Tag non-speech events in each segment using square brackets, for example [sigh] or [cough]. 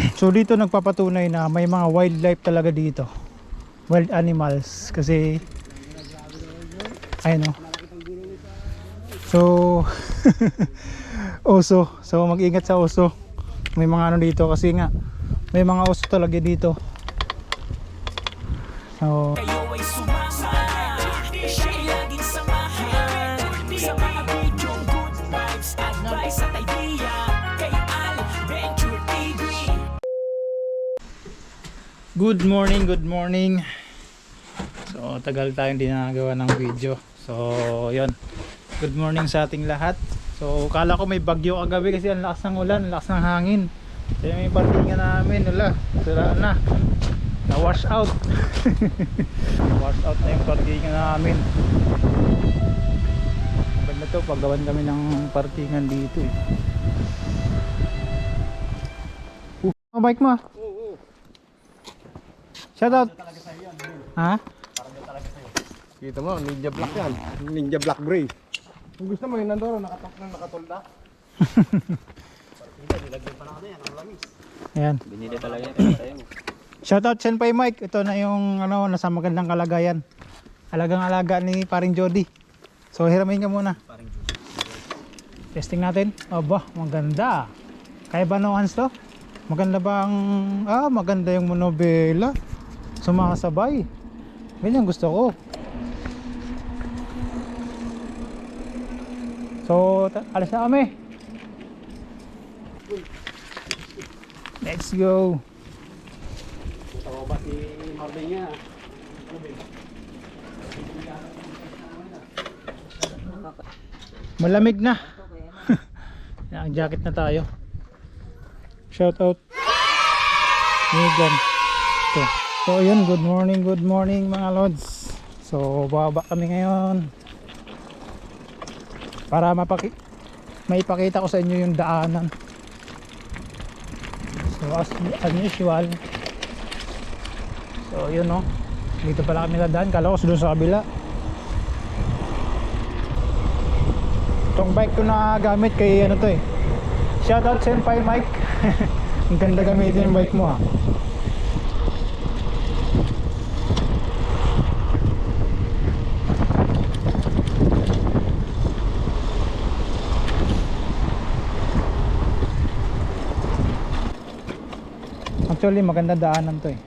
[clears throat] So dito nagpapatunay na may mga wildlife talaga dito. Wild animals kasi ayun oh. So [laughs] oso. So mag-ingat sa oso. May mga ano dito kasi nga may mga oso talaga dito. So Good morning, good morning. So, tagal tayong di nagawa ng video. So, yon. Good morning sa ating lahat. So, kala ko may bagyo kagabi kasi ang lakas ng ulan, ang lakas ng hangin. Kaya may parkingan namin, wala, sira na. Na-wash out. [laughs] wash out na yung parkingan namin. Maganda to, paggawan kami ng parkingan dito eh. Uh, bike mo ah. Shout out. Ha? Kita mo, ninja black yan. Ninja black gray. Kung gusto mo, yun nandoro, nakatok na nakatulda. Ayan. Binili talaga sa'yo. [coughs] Shout out Senpai Mike. Ito na yung ano nasa magandang kalagayan. Alagang alaga ni paring Jody. So hiramin ka muna. Testing natin. Aba, maganda. Kaya ba no Hans to? Maganda ba ang ah maganda yung monobela. Sumakasabay. Ganyan gusto ko. So, alas na kami. Let's go. Tawa ba si Marvin niya? Malamig na. [laughs] Ang jacket na tayo. Shout out. Megan. Ito. So yun, good morning, good morning mga lods. So bababa kami ngayon. Para mapaki maipakita ko sa inyo yung daanan. So as unusual. So yun no. Dito pala kami nadaan. Kala ko doon sa kabila. Itong bike ko na gamit kay ano to eh. Shoutout Senpai Mike. [laughs] Ang ganda gamitin yung bike mo ha. Actually maganda daanan to eh.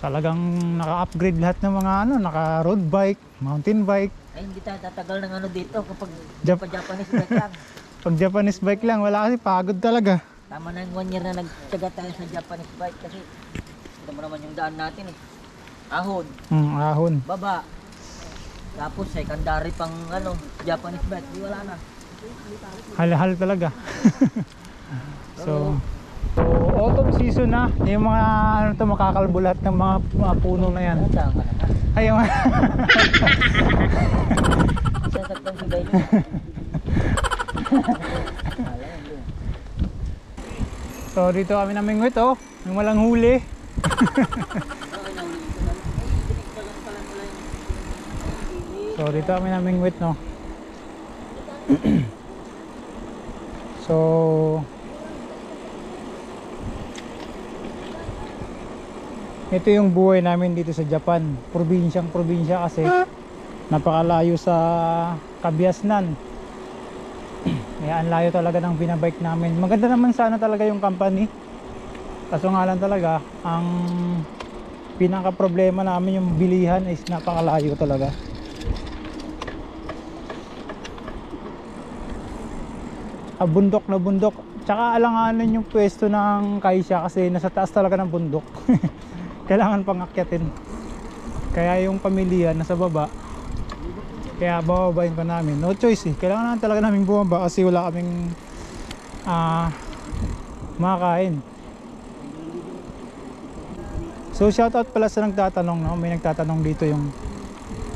Talagang naka-upgrade lahat ng mga ano, naka road bike, mountain bike, Ay, hindi tayo tatagal ng ano dito kapag Jap- pa Japanese bike lang. [laughs] pag Japanese bike lang, wala kasi pagod talaga. Tama na yung one year na nagtyaga tayo sa Japanese bike kasi ito mo naman yung daan natin eh. Ahon, Hmm, ahon. baba. Tapos secondary pang ano, Japanese bike, di wala na. Hal-hal talaga. so, [laughs] so, autumn season na. Yung mga ano to makakalbo lahat ng mga, mga puno na yan. Ayun. [laughs] So, dito kami namingwit oh. Yung walang huli. [laughs] so, dito kami namingwit no. [clears throat] so, ito yung buhay namin dito sa Japan. Probinsyang probinsya kasi napakalayo sa Kabiasnan. [clears throat] Kaya ang layo talaga ng binabike namin. Maganda naman sana talaga yung company. Kaso nga lang talaga, ang pinaka problema namin yung bilihan is napakalayo talaga. Bundok na bundok. Tsaka alanganin yung pwesto ng Kaisha kasi nasa taas talaga ng bundok. [laughs] Kailangan pang akyatin. Kaya yung pamilya nasa baba. Kaya bababain pa namin. No choice eh. Kailangan naman talaga namin bumaba kasi wala kaming ah makakain. So shoutout pala sa nagtatanong no. May nagtatanong dito yung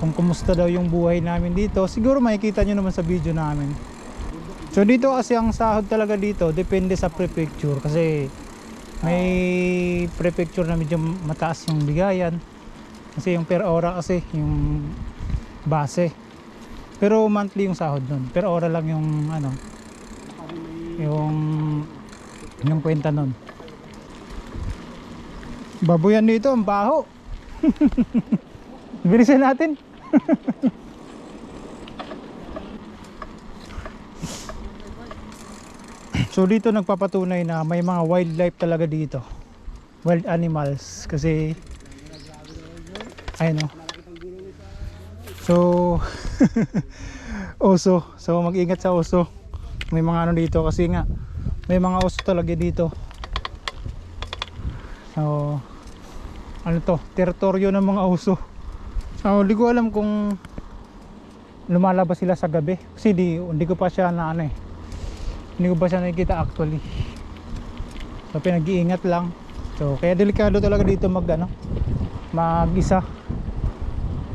kung kumusta daw yung buhay namin dito. Siguro makikita nyo naman sa video namin. So dito kasi ang sahod talaga dito depende sa prefecture kasi may prefecture na medyo mataas yung bigayan kasi yung per hora kasi yung base Pero monthly yung sahod nun. Pero oral lang yung ano, yung yung kwenta nun. Baboyan dito, ang baho. [laughs] Bilisan natin. [laughs] so dito nagpapatunay na may mga wildlife talaga dito. Wild animals kasi ayun oh. So [laughs] oso. So mag-ingat sa oso. May mga ano dito kasi nga may mga oso talaga dito. So ano to, teritoryo ng mga oso. So hindi ko alam kung lumalabas sila sa gabi. Kasi di, hindi ko pa siya na ano eh. Hindi ko pa siya nakikita actually. So pinag-iingat lang. So kaya delikado talaga dito mag ano, mag-isa.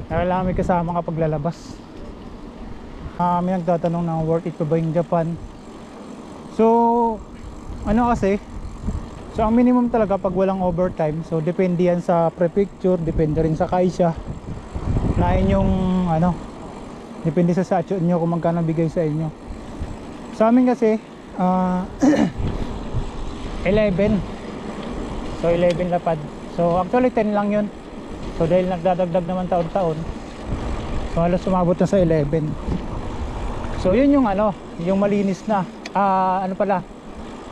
Kailangan may kasama kapag lalabas. Ah, may nagtatanong na worth it pa ba yung Japan? So, ano kasi, so ang minimum talaga pag walang overtime, so depende yan sa prefecture, depende rin sa kaisya, na inyong ano, depende sa statute nyo kung magkano bigay sa inyo. Sa amin kasi, ah, [clears throat] 11. So 11 lapad. So actually 10 lang yun. So dahil nagdadagdag naman taon-taon, so halos sumabot na sa 11. So yun yung ano, yung malinis na. Ah, ano pala?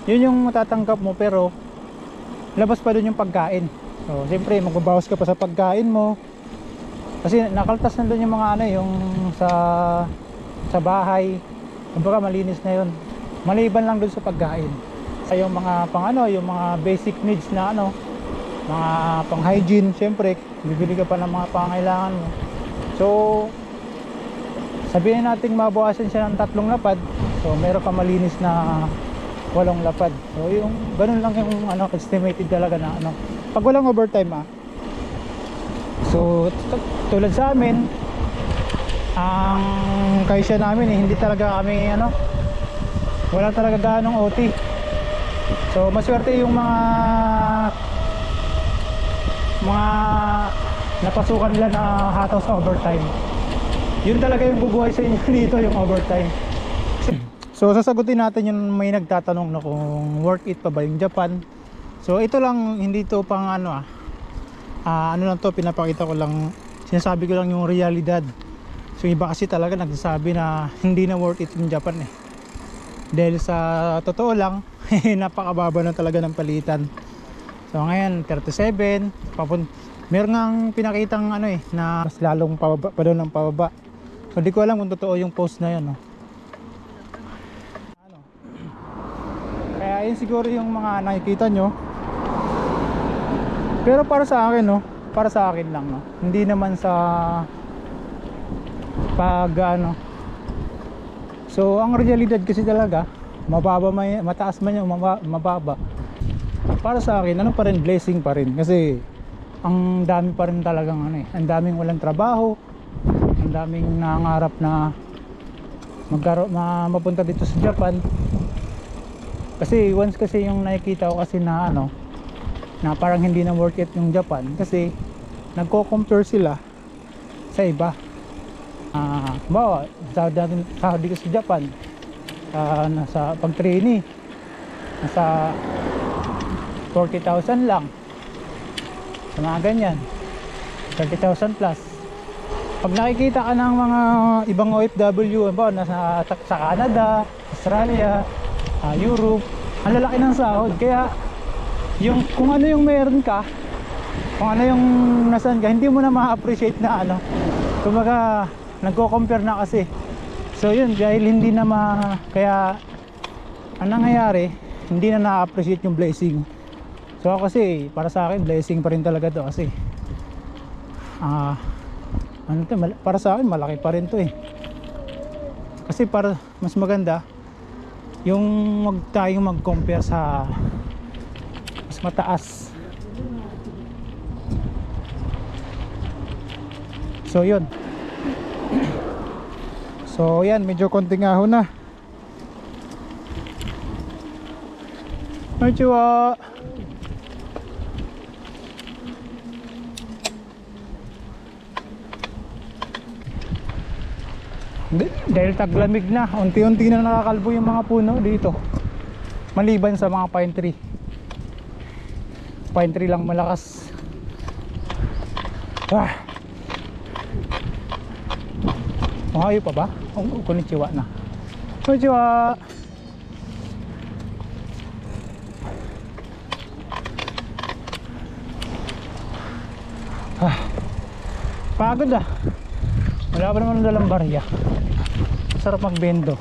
Yun yung matatanggap mo pero labas pa doon yung pagkain. So siyempre magbabawas ka pa sa pagkain mo. Kasi nakaltas na doon yung mga ano, yung sa sa bahay. Kumbaga malinis na yun. Maliban lang doon sa pagkain. Sa yung mga pang ano, yung mga basic needs na ano, mga pang hygiene, syempre, bibili ka pa ng mga pangailangan mo. So, sabihin natin mabawasan siya ng tatlong lapad, so meron ka malinis na walong lapad. So, yung ganun lang yung ano, estimated talaga na ano. Pag walang overtime ah. So, tulad sa amin, ang kaisya namin eh, hindi talaga kami ano, wala talaga ganong OT. So, maswerte yung mga mga napasukan nila na hataw overtime. Yun talaga yung bubuhay sa inyo [laughs] dito, yung overtime. So sasagutin natin yung may nagtatanong na kung worth it pa ba yung Japan. So ito lang, hindi to pang ano ah. Ah, ano lang to, pinapakita ko lang, sinasabi ko lang yung realidad. So iba kasi talaga nagsasabi na hindi na worth it yung Japan eh. Dahil sa totoo lang, [laughs] napakababa na talaga ng palitan. So ngayon 37, papun meron ngang pinakitang ano eh na mas lalong pababa pa doon ng pababa. So di ko alam kung totoo yung post na 'yan, no. Ano? Kaya yun siguro yung mga nakikita nyo. Pero para sa akin, no, para sa akin lang, no. Hindi naman sa pag ano. So ang realidad kasi talaga, mababa may mataas man yung maba- mababa. Para sa akin ano pa rin blessing pa rin. Kasi ang dami pa rin talagang ano eh ang daming walang trabaho ang daming nangarap na magkaro ma, mapunta dito sa Japan. Kasi once kasi yung nakikita ko kasi na ano na parang hindi na worth it yung Japan kasi nagko-compare sila sa iba ah bawa sa dati sa dito sa Japan. Ah, nasa pag trainee nasa 40,000 lang. Sa mga ganyan. 30,000 plus. Pag nakikita ka ng mga ibang OFW ba, nasa sa Canada Australia ah, Europe ang lalaki ng sahod. Kaya yung kung ano yung meron ka kung ano yung nasaan ka hindi mo na ma-appreciate na ano. Kumbaga nagko-compare na kasi so yun dahil hindi na ma kaya ang nangyayari hindi na na-appreciate yung blessing So ako kasi para sa akin blessing pa rin talaga to kasi ah ano to para sa akin malaki pa rin to eh. Kasi para mas maganda yung wag tayong mag-compare sa mas mataas. So yun. So yan medyo konting ahon na. Konnichiwa. Dahil taglamig na, unti-unti na nakakalbo yung mga puno dito. Maliban sa mga pine tree. Pine tree lang malakas. Ah. Mahayo pa ba? Oh, konnichiwa na. Konnichiwa. Ah. Pagod ah. Wala pa naman dalang barya. Sarap magbendo.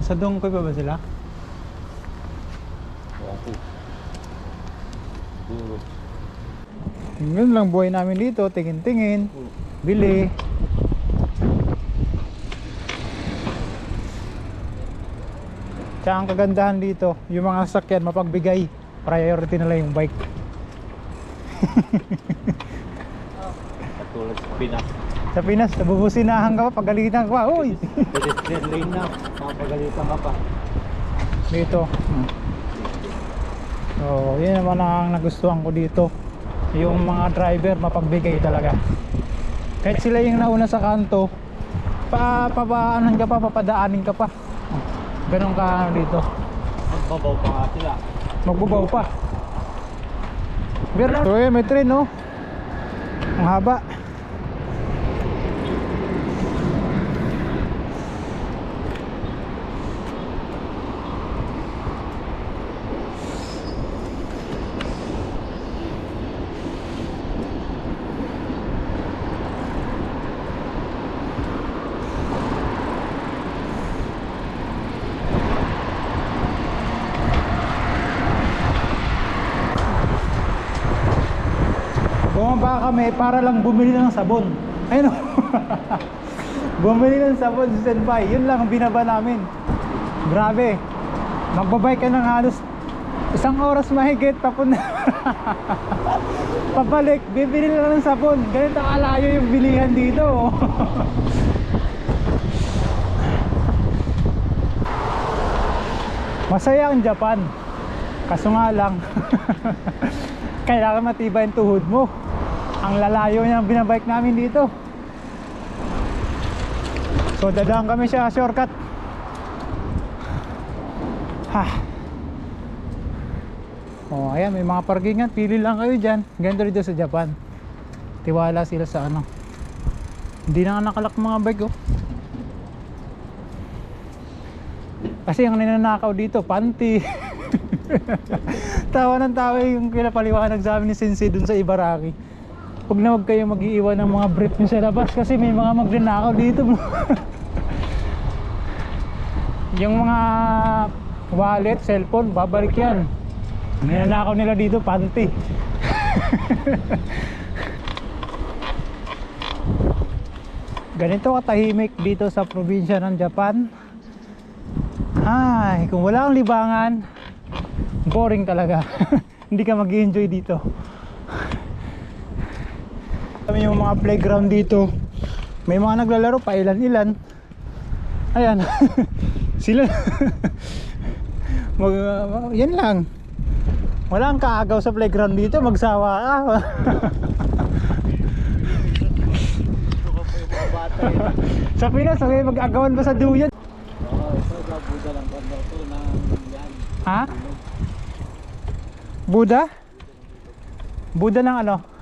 Sa Dongkoy pa ba sila? Yun lang buhay namin dito, tingin-tingin, bili. Tsaka ang kagandahan dito, yung mga sasakyan mapagbigay, priority nila yung bike. [laughs] Katulad sa Pinas. Sa Pinas, nabubusinahan ka pa, pagalitan ka pa, uy! Pedestrian lane na. Mapagalitan ka pa. dito. Hmm. So, yun naman ang nagustuhan ko dito. Yung mga driver mapagbigay talaga. Kahit sila yung nauna sa kanto, pa papaanan ka pa, papadaanin ka pa. Ganun ka ano dito. Magbabaw pa nga sila. Magbubaw pa. Pero, so yun, may train no. Ang haba. Bumaba kami para lang bumili ng sabon. [laughs] Ayun bumili ng sabon sa Senpai. Yun lang ang binaba namin. Grabe. Magbabike ka ng halos isang oras mahigit tapon [laughs] Pabalik, bibili lang ng sabon. Ganito kalayo yung bilihan dito. [laughs] Masaya ang Japan. Kaso nga lang, kailangan matibay ang tuhod mo. Ang lalayo ang binabike namin dito. So dadaan kami sa shortcut. Ha. Oh, ayan, may mga parkingan. Pili lang kayo dyan. Ganito dito sa Japan. Tiwala sila sa ano. Hindi na nakalak mga bike, oh. Kasi ang ninanakaw dito, panty. [laughs] tawa ng tawa yung pinapaliwanag sa amin ni Sensei dun sa Ibaraki. Huwag na huwag kayo mag-iiwan ng mga brief nyo sa labas kasi may mga magnanakaw dito. [laughs] yung mga wallet, cellphone, babalik yan. Ninanakaw nila dito, panty. [laughs] Ganito katahimik dito sa probinsya ng Japan. Ay, kung wala kang libangan, boring talaga. [laughs] Hindi ka mag enjoy dito. Kami yung mga playground dito. May mga naglalaro pa ilan-ilan. Ayan. [laughs] Sila. Mag, yan lang. Wala kang kaagaw sa playground dito, magsawa ka. [laughs] sa Pinas, okay, mag-agawan ba sa duyan? Ha? Buddha? Buddha ng ano?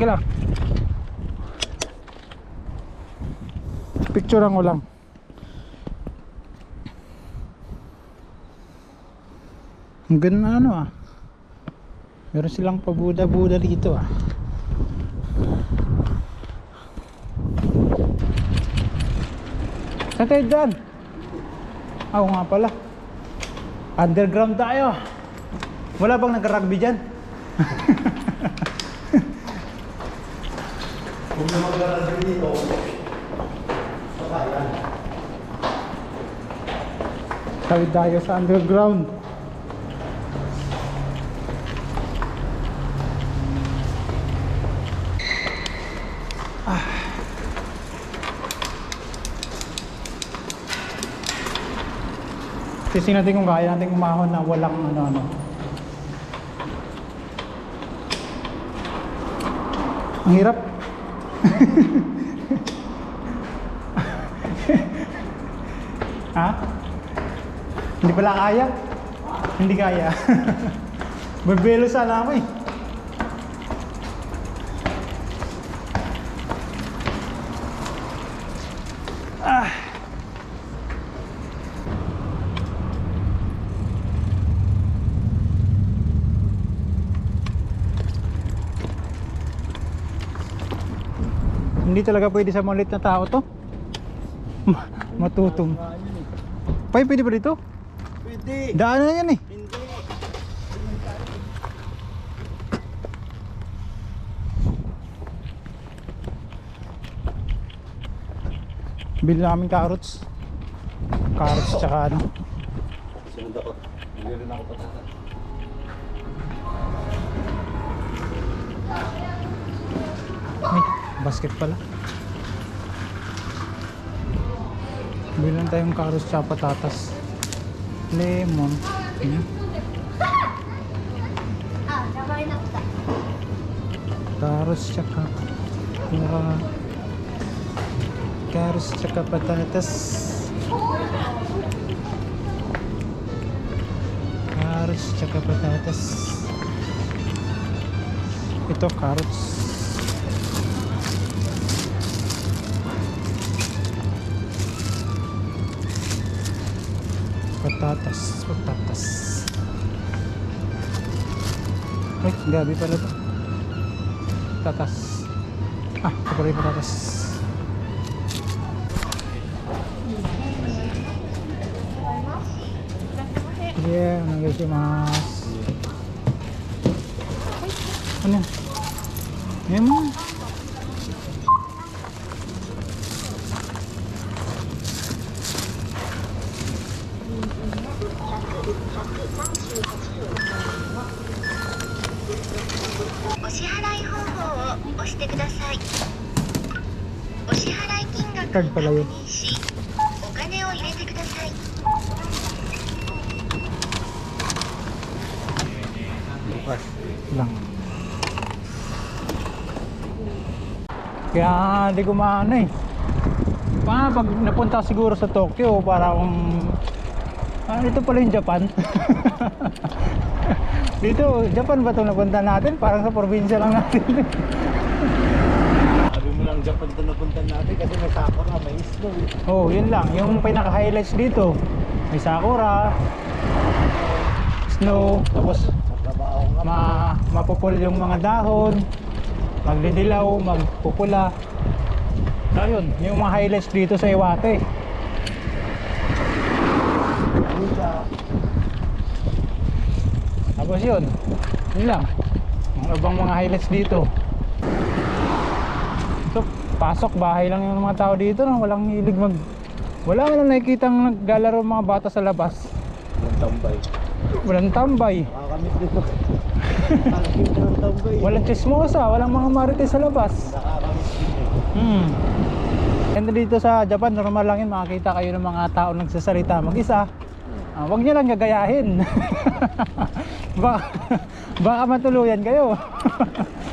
Teka lang. Picturean ko lang. Ang ganda ano ah. Meron silang pabuda-buda dito ah. Saan tayo dyan? Ah, Oo nga pala. Underground tayo. Wala bang nag-rugby dyan? [laughs] Kung na mag-rugby dito, sakayan. Tawid tayo sa underground. Ah. Testing natin kung kaya natin umahon na walang ano-ano. Ang hirap. Ha? Hindi pala kaya? Hindi kaya. [laughs] Bebelo sana ako eh. Hindi talaga pwede sa malit na tao to. Ma- Matutong. Pay, pwede ba dito? Pwede. Daanan na yan eh. Hindi. Bili namin carrots. Carrots tsaka ano. Sunod ako. Hindi rin ako patata. Ay, basket pala. Bili lang tayong carrots tsaka patatas. Lemon. Ayan. Carrots tsaka uh, carrots tsaka patatas. Carrots tsaka patatas. Ito carrots. Patatas, patatas. Ay, gabi pala to. Patatas. Ah, yung patatas. Yeah, nagasimasu. Ano yan? Yan mo.「Kaya hindi ko maano eh. Pa, pag napunta siguro sa Tokyo, para akong... Ah, ito pala yung Japan. [laughs] Dito, Japan ba ito napunta natin? Parang sa probinsya lang natin. Sabi mo lang Japan to napunta natin kasi may sakura, may snow. oh, yun lang. Yung pinaka-highlights dito. May sakura, snow, tapos ma mapupul yung mga dahon, magdidilaw, magpupula. Ayun, yung mga highlights dito sa Iwate. Tapos yun, yun lang. Ang ibang mga highlights dito. Ito, pasok, bahay lang yung mga tao dito. No? Walang hilig mag... Wala mo lang nakikitang naglalaro mga bata sa labas. Ng tambay. Walang tambay. Nakakamit dito. Walang chismosa, walang mga marites sa labas. Nakakamit dito. Hmm. And dito sa Japan, normal lang yun, makakita kayo ng mga tao nagsasalita mag-isa. Ah, huwag nyo lang gagayahin. [laughs] baka, baka matuluyan kayo.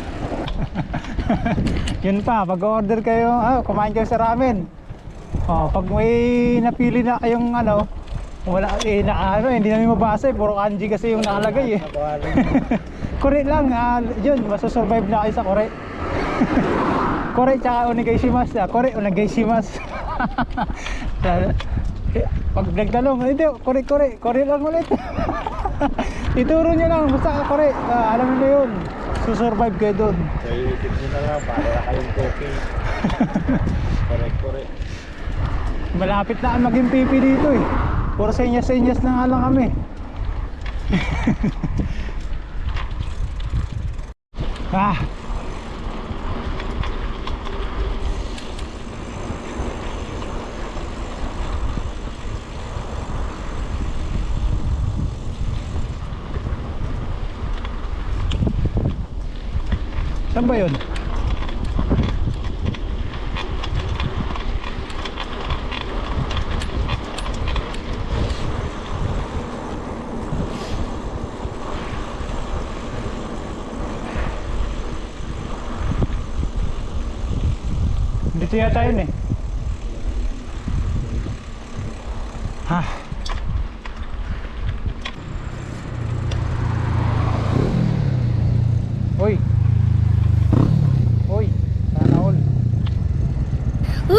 [laughs] yun pa, pag order kayo, ah, kumain kayo sa ramen. Oh, pag may napili na kayong ano, wala eh na ano, hindi namin mabasa eh, puro kanji kasi yung nakalagay eh. [laughs] Kore lang, ah, yun, masusurvive na kayo sa kore. Kore tsaka onegaishimasu. Ah, kore onegaishimasu. [laughs] Eh, Pag nagtanong, hindi, kore, kore, kore lang ulit. [laughs] Ituro nyo lang, basta kore, ah, alam nyo yun. Susurvive kayo doon. So, iisip nyo na lang, para kayong cooking. Correct, correct. Malapit na ang maging pipi dito eh. Puro senyas-senyas na nga lang kami. [laughs] ah. Saan ba yun? Dito yata yun eh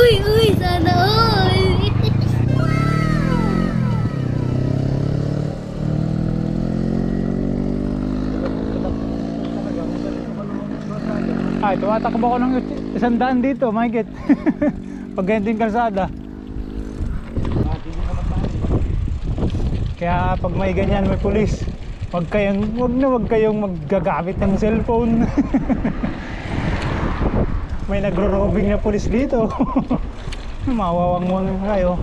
Uy, uy, sana all! Ay, tumatakbo ako ng isang daan dito, mahigit. [laughs] Pag ganito yung kalsada. Kaya pag may ganyan, may pulis, wag kayong, wag na wag kayong maggagamit ng cellphone. [laughs] may nagro-robbing na pulis dito. [laughs] Mawawang kayo.